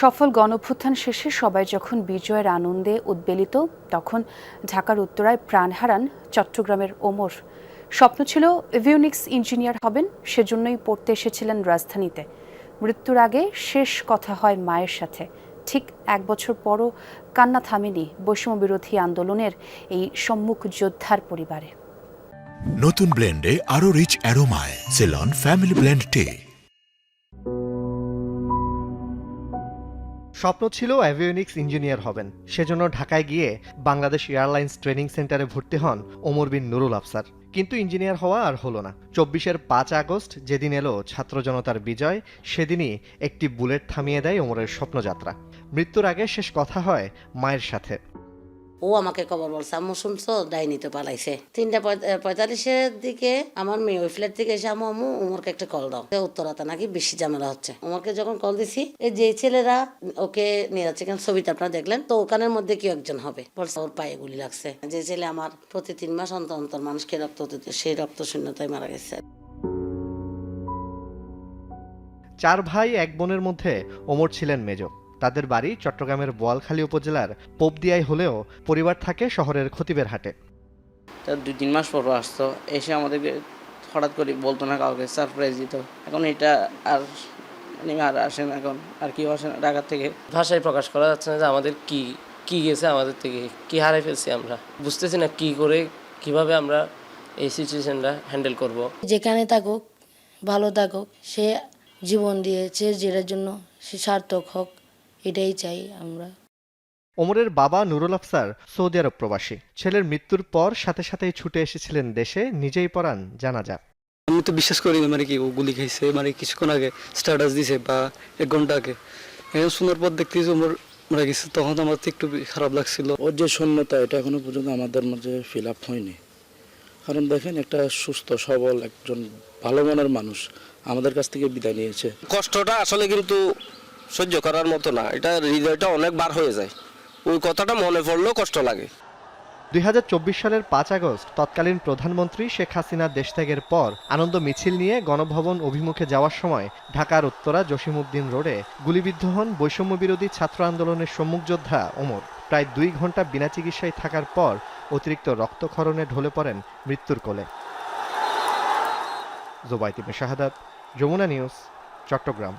সফল গণভ্যুত্থান শেষে সবাই যখন বিজয়ের আনন্দে উদ্বেলিত, তখন ঢাকার উত্তরায় প্রাণ হারান চট্টগ্রামের ওমর। স্বপ্ন ছিল এভিউনিক্স ইঞ্জিনিয়ার হবেন, সেজন্যই পড়তে এসেছিলেন রাজধানীতে। মৃত্যুর আগে শেষ কথা হয় মায়ের সাথে। ঠিক এক বছর পরও কান্না থামেনি বৈষম্য বিরোধী আন্দোলনের এই সম্মুখ যোদ্ধার পরিবারে। নতুন ব্লেন্ডে আরও রিচ অ্যারোমায় সেলন ফ্যামিলি ব্লেন্ড টে স্বপ্ন ছিল অ্যাভিওনিক্স ইঞ্জিনিয়ার হবেন। সেজন্য ঢাকায় গিয়ে বাংলাদেশ এয়ারলাইন্স ট্রেনিং সেন্টারে ভর্তি হন ওমর বিন নুরুল আফসার। কিন্তু ইঞ্জিনিয়ার হওয়া আর হলো না। চব্বিশের পাঁচ আগস্ট যেদিন এলো ছাত্র জনতার বিজয়, সেদিনই একটি বুলেট থামিয়ে দেয় ওমরের স্বপ্নযাত্রা। মৃত্যুর আগে শেষ কথা হয় মায়ের সাথে। ও আমাকে খবর বলছে, আম্মু শুনছো? ডাইনি তো পালাইছে। তিনটা পঁয়তাল্লিশের দিকে আমার মেয়ে ওই ফ্ল্যাট থেকে এসে, আম্মু আম্মু, উমরকে একটা কল দাও। উত্তরাতে নাকি বেশি ঝামেলা হচ্ছে। উমরকে যখন কল দিছি এই যে ছেলেরা ওকে নিয়ে যাচ্ছে কেন ছবিটা আপনারা দেখলেন, তো ওখানের মধ্যে কেউ একজন হবে। বলছে, ওর পায়ে গুলি লাগছে। যে ছেলে আমার প্রতি তিন মাস অন্তর অন্তর মানুষকে রক্ত দিত, সেই রক্ত শূন্যতায় মারা গেছে। চার ভাই, এক বোনের মধ্যে ওমর ছিলেন মেজ। তাদের বাড়ি চট্টগ্রামের বোয়ালখালী উপজেলার পোপদিয়ায় হলেও পরিবার থাকে শহরের খতিবের হাটে। তার দুই তিন মাস পর আসতো এসে আমাদেরকে হঠাৎ করে বলতো না কাউকে সারপ্রাইজ দিত। এখন এটা আর মানে আর আসে না এখন আর কেউ আসে না ঢাকার থেকে। ভাষায় প্রকাশ করা যাচ্ছে না যে আমাদের কি কি গেছে আমাদের থেকে কি হারাই ফেলছি আমরা। বুঝতেছি না কি করে কীভাবে আমরা এই সিচুয়েশনটা হ্যান্ডেল করব। যেখানে থাকুক ভালো থাকুক সে জীবন দিয়েছে যেটার জন্য সে সার্থক হোক। এটাই চাই আমরা। ওমরের বাবা নুরুল আফসার সৌদি আরব প্রবাসী। ছেলের মৃত্যুর পর সাথে সাথেই ছুটে এসেছিলেন দেশে নিজেই পড়ান জানা জানাজা। আমি তো বিশ্বাস করি মানে কি ও গুলি খাইছে মানে কিছুক্ষণ আগে স্ট্যাটাস দিছে বা এক ঘণ্টা আগে। এখন শোনার পর দেখতেছি ওমর মারা গেছে তখন তো আমার তো একটু খারাপ লাগছিল। ওর যে শূন্যতা এটা এখনও পর্যন্ত আমাদের মাঝে ফিল আপ হয়নি। কারণ দেখেন একটা সুস্থ সবল একজন ভালো মনের মানুষ আমাদের কাছ থেকে বিদায় নিয়েছে। কষ্টটা আসলে কিন্তু সহ্য করার মতো না। এটা হৃদয়টা অনেক বার হয়ে যায়। ওই কথাটা মনে পড়লেও কষ্ট লাগে। দুই হাজার চব্বিশ সালের পাঁচ আগস্ট, তৎকালীন প্রধানমন্ত্রী শেখ হাসিনা দেশত্যাগের পর আনন্দ মিছিল নিয়ে গণভবন অভিমুখে যাওয়ার সময় ঢাকার উত্তরা জসিমউদ্দিন রোডে গুলিবিদ্ধ হন বৈষম্য বিরোধী ছাত্র আন্দোলনের সম্মুখ যোদ্ধা ওমর। প্রায় দুই ঘণ্টা বিনা চিকিৎসায় থাকার পর অতিরিক্ত রক্তক্ষরণে ঢলে পড়েন মৃত্যুর কোলে। জোবাইতিমে শাহাদাত, যমুনা নিউজ, চট্টগ্রাম।